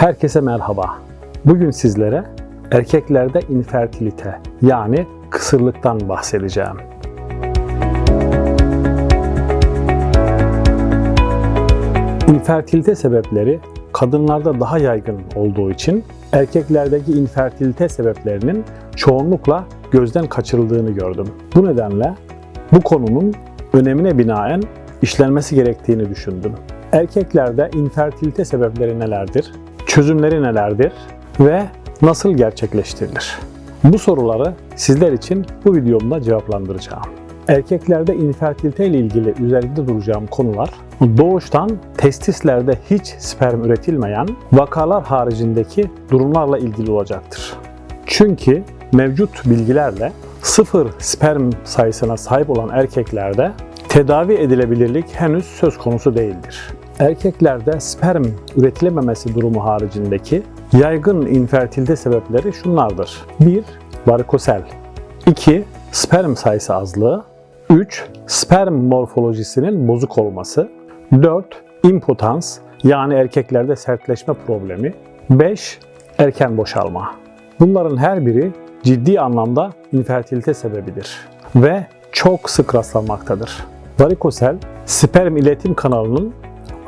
Herkese merhaba. Bugün sizlere erkeklerde infertilite yani kısırlıktan bahsedeceğim. İnfertilite sebepleri kadınlarda daha yaygın olduğu için erkeklerdeki infertilite sebeplerinin çoğunlukla gözden kaçırıldığını gördüm. Bu nedenle bu konunun önemine binaen işlenmesi gerektiğini düşündüm. Erkeklerde infertilite sebepleri nelerdir? Çözümleri nelerdir? Ve nasıl gerçekleştirilir? Bu soruları sizler için bu videomda cevaplandıracağım. Erkeklerde infertilite ile ilgili üzerinde duracağım konular doğuştan testislerde hiç sperm üretilmeyen vakalar haricindeki durumlarla ilgili olacaktır. Çünkü mevcut bilgilerle sıfır sperm sayısına sahip olan erkeklerde tedavi edilebilirlik henüz söz konusu değildir. Erkeklerde sperm üretilememesi durumu haricindeki yaygın infertilite sebepleri şunlardır. 1. Varikosel 2. Sperm sayısı azlığı 3. Sperm morfolojisinin bozuk olması 4. Impotans yani erkeklerde sertleşme problemi 5. Erken boşalma Bunların her biri ciddi anlamda infertilite sebebidir ve çok sık rastlanmaktadır. Varikosel, sperm iletim kanalının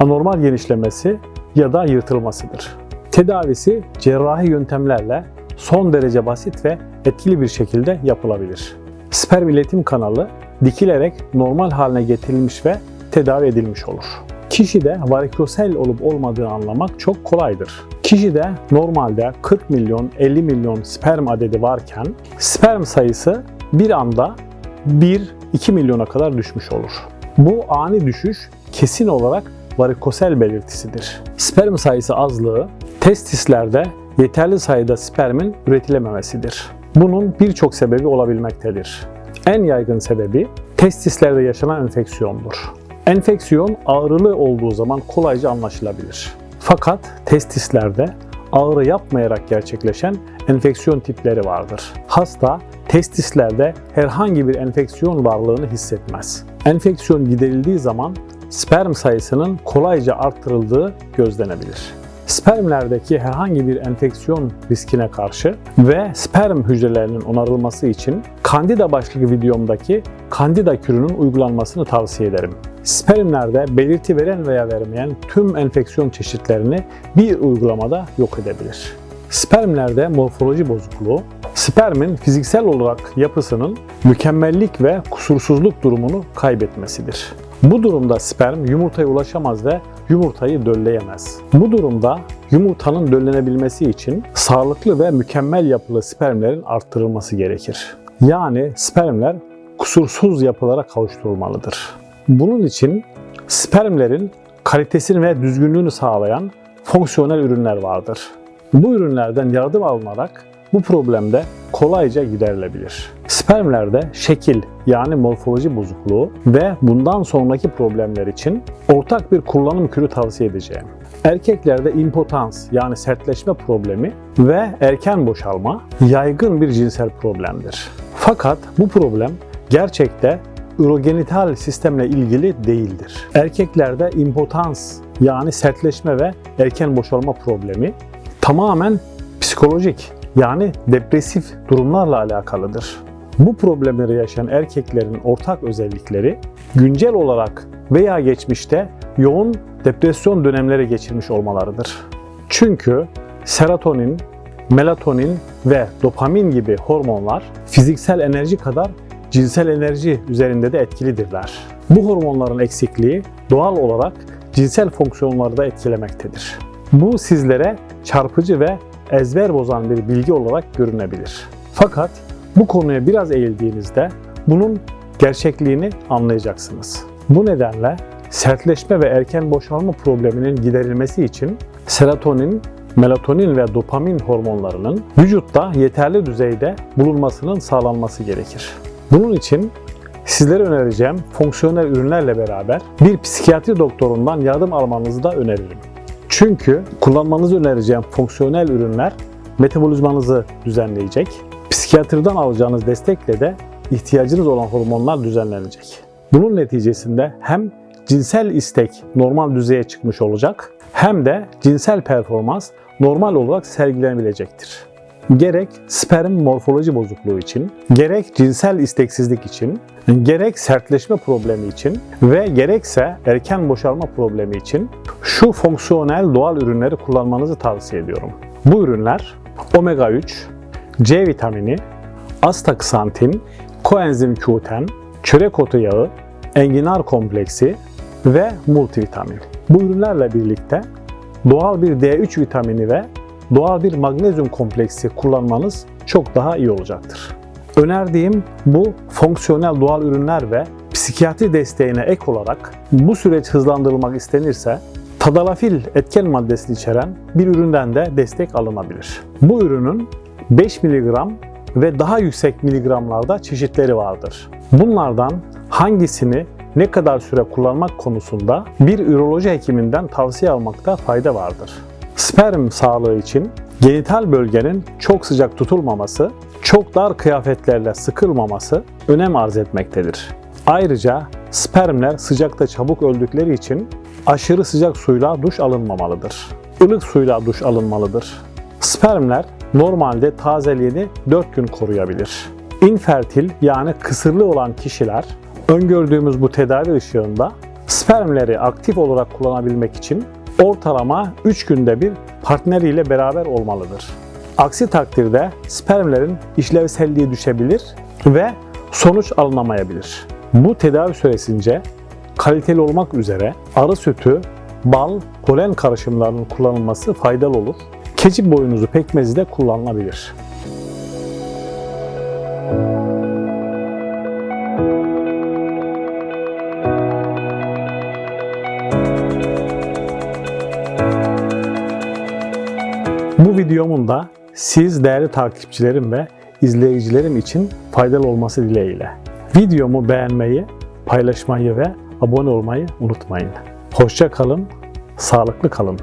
anormal genişlemesi ya da yırtılmasıdır. Tedavisi cerrahi yöntemlerle son derece basit ve etkili bir şekilde yapılabilir. Sperm iletim kanalı dikilerek normal haline getirilmiş ve tedavi edilmiş olur. Kişide varikosel olup olmadığı anlamak çok kolaydır. Kişide normalde 40 milyon 50 milyon sperm adedi varken sperm sayısı bir anda 1-2 milyona kadar düşmüş olur. Bu ani düşüş kesin olarak varikosel belirtisidir. Sperm sayısı azlığı testislerde yeterli sayıda spermin üretilememesidir. Bunun birçok sebebi olabilmektedir. En yaygın sebebi testislerde yaşanan enfeksiyondur. Enfeksiyon ağrılı olduğu zaman kolayca anlaşılabilir. Fakat testislerde ağrı yapmayarak gerçekleşen enfeksiyon tipleri vardır. Hasta testislerde herhangi bir enfeksiyon varlığını hissetmez. Enfeksiyon giderildiği zaman sperm sayısının kolayca arttırıldığı gözlenebilir. Spermlerdeki herhangi bir enfeksiyon riskine karşı ve sperm hücrelerinin onarılması için Candida başlıklı videomdaki Candida kürünün uygulanmasını tavsiye ederim. Spermlerde belirti veren veya vermeyen tüm enfeksiyon çeşitlerini bir uygulamada yok edebilir. Spermlerde morfoloji bozukluğu, spermin fiziksel olarak yapısının mükemmellik ve kusursuzluk durumunu kaybetmesidir. Bu durumda sperm yumurtaya ulaşamaz ve yumurtayı dölleyemez. Bu durumda yumurtanın döllenebilmesi için sağlıklı ve mükemmel yapılı spermlerin arttırılması gerekir. Yani spermler kusursuz yapılara kavuşturulmalıdır. Bunun için spermlerin kalitesini ve düzgünlüğünü sağlayan fonksiyonel ürünler vardır. Bu ürünlerden yardım alınarak bu problemde kolayca giderilebilir. Spermlerde şekil yani morfoloji bozukluğu ve bundan sonraki problemler için ortak bir kullanım kürü tavsiye edeceğim. Erkeklerde impotans yani sertleşme problemi ve erken boşalma yaygın bir cinsel problemdir. Fakat bu problem gerçekte urogenital sistemle ilgili değildir. Erkeklerde impotans yani sertleşme ve erken boşalma problemi tamamen psikolojik yani depresif durumlarla alakalıdır. Bu problemleri yaşayan erkeklerin ortak özellikleri güncel olarak veya geçmişte yoğun depresyon dönemleri geçirmiş olmalarıdır. Çünkü serotonin, melatonin ve dopamin gibi hormonlar fiziksel enerji kadar cinsel enerji üzerinde de etkilidirler. Bu hormonların eksikliği doğal olarak cinsel fonksiyonları da etkilemektedir. Bu sizlere çarpıcı ve ezber bozan bir bilgi olarak görünebilir. Fakat bu konuya biraz eğildiğinizde bunun gerçekliğini anlayacaksınız. Bu nedenle sertleşme ve erken boşalma probleminin giderilmesi için serotonin, melatonin ve dopamin hormonlarının vücutta yeterli düzeyde bulunmasının sağlanması gerekir. Bunun için sizlere önereceğim fonksiyonel ürünlerle beraber bir psikiyatri doktorundan yardım almanızı da öneririm. Çünkü kullanmanızı önereceğim fonksiyonel ürünler metabolizmanızı düzenleyecek. Psikiyatrdan alacağınız destekle de ihtiyacınız olan hormonlar düzenlenecek. Bunun neticesinde hem cinsel istek normal düzeye çıkmış olacak hem de cinsel performans normal olarak sergilenebilecektir. Gerek sperm morfoloji bozukluğu için, gerek cinsel isteksizlik için, gerek sertleşme problemi için ve gerekse erken boşalma problemi için şu fonksiyonel doğal ürünleri kullanmanızı tavsiye ediyorum. Bu ürünler omega 3, C vitamini, astaksantin, koenzim Q10, çörek otu yağı, enginar kompleksi ve multivitamin. Bu ürünlerle birlikte doğal bir D3 vitamini ve doğal bir magnezyum kompleksi kullanmanız çok daha iyi olacaktır. Önerdiğim bu fonksiyonel doğal ürünler ve psikiyatri desteğine ek olarak bu süreç hızlandırılmak istenirse tadalafil etken maddesi içeren bir üründen de destek alınabilir. Bu ürünün 5 mg ve daha yüksek miligramlarda çeşitleri vardır. Bunlardan hangisini ne kadar süre kullanmak konusunda bir üroloji hekiminden tavsiye almakta fayda vardır. Sperm sağlığı için genital bölgenin çok sıcak tutulmaması, çok dar kıyafetlerle sıkılmaması önem arz etmektedir. Ayrıca spermler sıcakta çabuk öldükleri için aşırı sıcak suyla duş alınmamalıdır. Ilık suyla duş alınmalıdır. Spermler normalde tazeliğini 4 gün koruyabilir. Infertil yani kısırlı olan kişiler öngördüğümüz bu tedavi ışığında spermleri aktif olarak kullanabilmek için ortalama 3 günde bir partneriyle beraber olmalıdır. Aksi takdirde spermlerin işlevselliği düşebilir ve sonuç alınamayabilir. Bu tedavi süresince kaliteli olmak üzere arı sütü, bal, polen karışımlarının kullanılması faydalı olur. Keçi boynuzu pekmezi de kullanılabilir. Bu videomun da siz değerli takipçilerim ve izleyicilerim için faydalı olması dileğiyle. Videomu beğenmeyi, paylaşmayı ve abone olmayı unutmayın. Hoşça kalın, sağlıklı kalın.